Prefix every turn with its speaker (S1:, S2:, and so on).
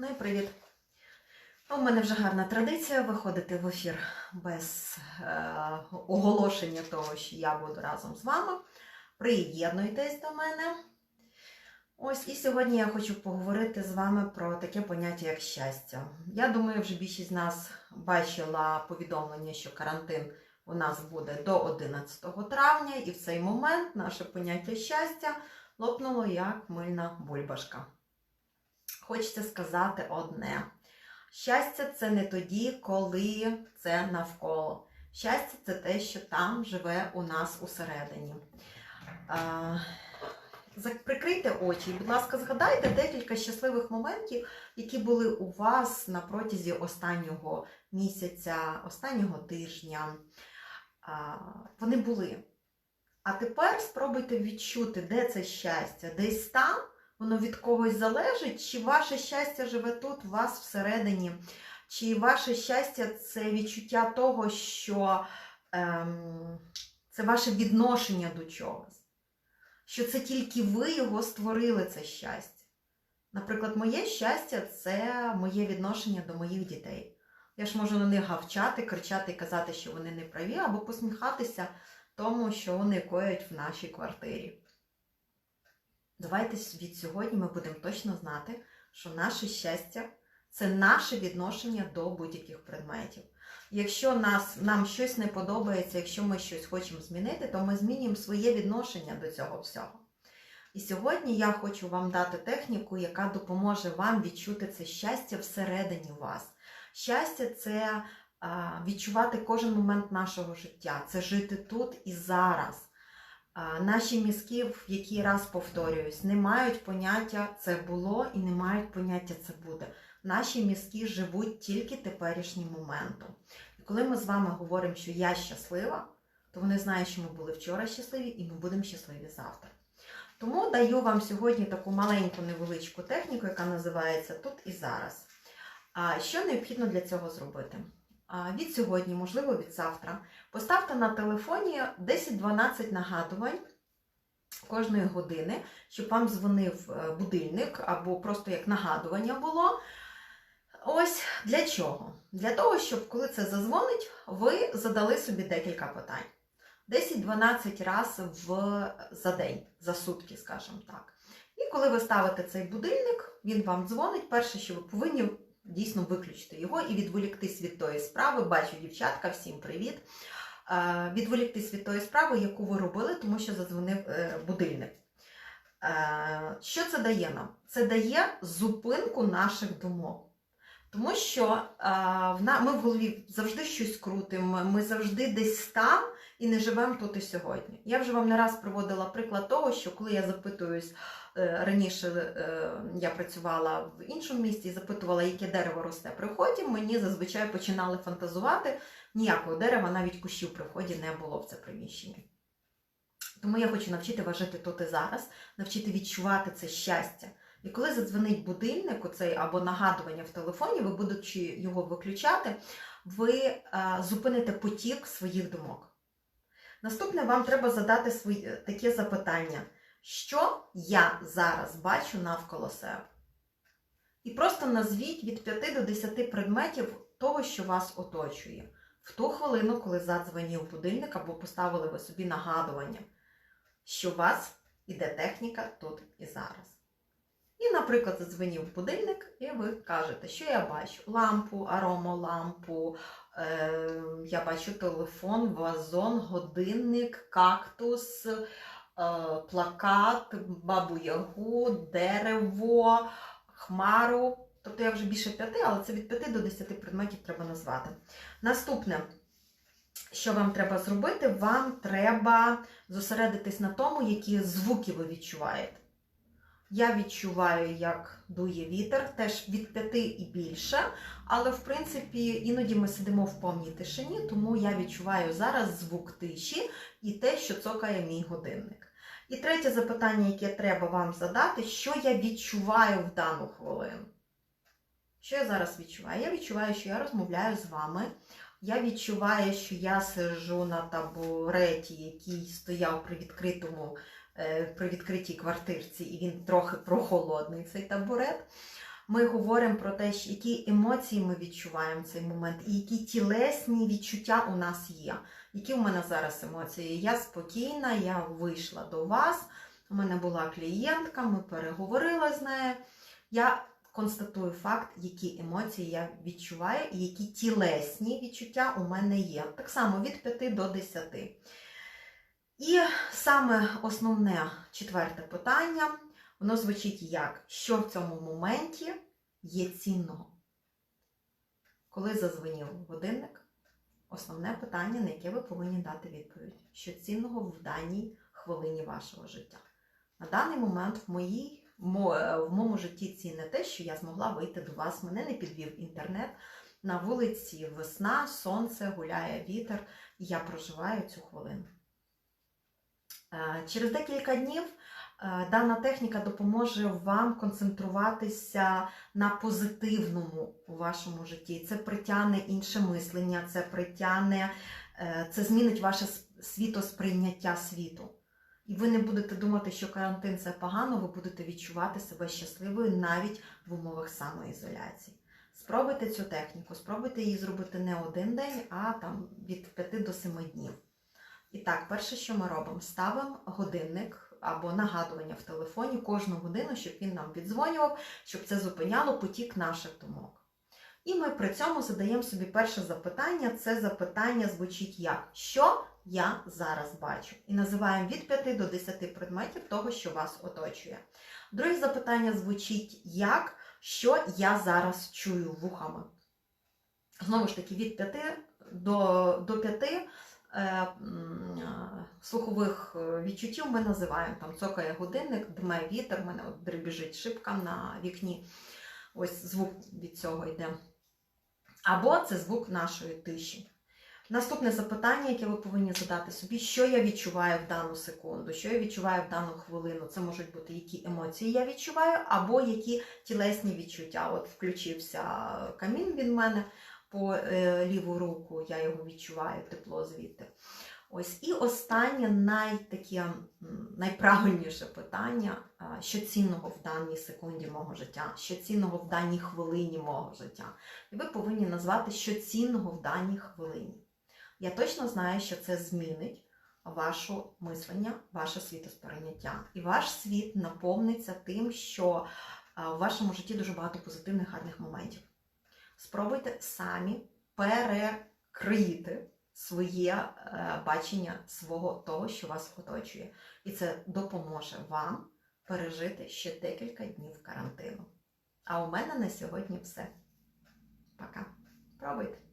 S1: Ну і привіт. У мене вже гарна традиція виходити в ефір без е, оголошення того, що я буду разом з вами. Приєднуйтесь до мене. Ось і сьогодні я хочу поговорити з вами про таке поняття, як щастя. Я думаю, вже більшість з нас бачила повідомлення, що карантин у нас буде до 11 травня, і в цей момент наше поняття щастя лопнуло як мильна бульбашка. Хочеться сказати одне. Щастя це не тоді, коли це навколо. Щастя це те, що там живе у нас усередині. Прикрийте очі, будь ласка, згадайте декілька щасливих моментів, які були у вас на протязі останнього місяця, останнього тижня. Вони були. А тепер спробуйте відчути, де це щастя, десь там воно від когось залежить, чи ваше щастя живе тут, у вас всередині, чи ваше щастя це відчуття того, що ем, це ваше відношення до чогось, що це тільки ви його створили, це щастя. Наприклад, моє щастя це моє відношення до моїх дітей. Я ж можу на них гавчати, кричати і казати, що вони не праві, або посміхатися тому, що вони коять в нашій квартирі. Давайте від сьогодні ми будемо точно знати, що наше щастя це наше відношення до будь-яких предметів. Якщо нас, нам щось не подобається, якщо ми щось хочемо змінити, то ми змінюємо своє відношення до цього всього. І сьогодні я хочу вам дати техніку, яка допоможе вам відчути це щастя всередині вас. Щастя це відчувати кожен момент нашого життя, це жити тут і зараз. Наші мізки, в який раз повторююсь, не мають поняття це було і не мають поняття це буде. Наші мізки живуть тільки теперішнім моментом. І коли ми з вами говоримо, що я щаслива, то вони знають, що ми були вчора щасливі і ми будемо щасливі завтра. Тому даю вам сьогодні таку маленьку невеличку техніку, яка називається Тут і зараз. Що необхідно для цього зробити? Від сьогодні, можливо, від завтра, поставте на телефоні 10-12 нагадувань кожної години, щоб вам дзвонив е, будильник або просто як нагадування було. Ось для чого? Для того, щоб коли це зазвонить, ви задали собі декілька питань. 10-12 разів за день, за сутки, скажімо так. І коли ви ставите цей будильник, він вам дзвонить. Перше, що ви повинні дійсно виключити його і відволіктись від тої справи. Бачу, дівчатка, всім привіт. Е, Відволіктись від тої справи, яку ви робили, тому що задзвонив е, будильник. Е, Що це дає нам? Це дає зупинку наших думок. Тому що ми в голові завжди щось крутимо, ми завжди десь там і не живемо тут і сьогодні. Я вже вам не раз приводила приклад того, що коли я запитуюсь е, раніше, е, я працювала в іншому місті і запитувала, яке дерево росте при вході, мені зазвичай починали фантазувати. Ніякого дерева, навіть кущів при вході не було в це приміщення. Тому я хочу навчити вас жити тут і зараз, навчити відчувати це щастя. І коли задзвонить будильник, оцей або нагадування в телефоні, ви будучи його виключати, ви е, зупините потік своїх думок. Наступне вам треба задати свої, таке запитання, що я зараз бачу навколо себе. І просто назвіть від 5 до 10 предметів того, що вас оточує. В ту хвилину, коли задзвонів будильник або поставили ви собі нагадування, що у вас іде техніка тут і зараз. І, наприклад, задзвонів будильник, і ви кажете, що я бачу: лампу, аромолампу, е, я бачу телефон, вазон, годинник, кактус, е, плакат, бабу ягу, дерево, хмару. Тобто я вже більше п'яти, але це від 5 до 10 предметів треба назвати. Наступне, що вам треба зробити, вам треба зосередитись на тому, які звуки ви відчуваєте. Я відчуваю, як дує вітер, теж від п'яти і більше. Але, в принципі, іноді ми сидимо в повній тишині, тому я відчуваю зараз звук тиші і те, що цокає мій годинник. І третє запитання, яке треба вам задати, що я відчуваю в дану хвилину. Що я зараз відчуваю? Я відчуваю, що я розмовляю з вами. Я відчуваю, що я сиджу на табуреті, який стояв при відкритому, при відкритій квартирці, і він трохи прохолодний, цей табурет. Ми говоримо про те, які емоції ми відчуваємо в цей момент, і які тілесні відчуття у нас є. Які у мене зараз емоції? Я спокійна, я вийшла до вас. У мене була клієнтка, ми переговорили з нею. Я констатую факт, які емоції я відчуваю і які тілесні відчуття у мене є. Так само від 5 до 10. І саме основне четверте питання, воно звучить як: що в цьому моменті є цінного? Коли зазвонів годинник, основне питання, на яке ви повинні дати відповідь, що цінного в даній хвилині вашого життя. На даний момент в моїй в моєму житті цінне те, що я змогла вийти до вас. Мене не підвів інтернет. На вулиці весна, сонце, гуляє вітер, і я проживаю цю хвилину. Е, Через декілька днів е, дана техніка допоможе вам концентруватися на позитивному у вашому житті. Це притягне інше мислення, це притягне, е, це змінить ваше світосприйняття світу. І ви не будете думати, що карантин це погано, ви будете відчувати себе щасливою навіть в умовах самоізоляції. Спробуйте цю техніку, спробуйте її зробити не один день, а там від 5 до 7 днів. І так, перше, що ми робимо, ставимо годинник або нагадування в телефоні кожну годину, щоб він нам піддзвонював, щоб це зупиняло потік наших думок. І ми при цьому задаємо собі перше запитання. Це запитання звучить як що я зараз бачу. І називаємо від 5 до 10 предметів того, що вас оточує. Друге запитання звучить як що я зараз чую вухами. Знову ж таки, від 5 до, до 5 е, м, е, слухових е, відчуттів ми називаємо там цокає годинник, дме вітер, в мене от дребіжить шибка на вікні. Ось звук від цього йде. Або це звук нашої тиші. Наступне запитання, яке ви повинні задати собі, що я відчуваю в дану секунду, що я відчуваю в дану хвилину. Це можуть бути які емоції я відчуваю, або які тілесні відчуття. От включився камін від мене по е, ліву руку, я його відчуваю, тепло звідти. Ось і останнє найтаке, найправильніше питання, що цінного в даній секунді мого життя, що цінного в даній хвилині мого життя. І ви повинні назвати, що цінного в даній хвилині. Я точно знаю, що це змінить ваше мислення, ваше світосприйняття. І ваш світ наповниться тим, що в вашому житті дуже багато позитивних гарних моментів спробуйте самі перекрити своє е, бачення свого того, що вас оточує. І це допоможе вам пережити ще декілька днів карантину. А у мене на сьогодні все. Пока. Пробуйте!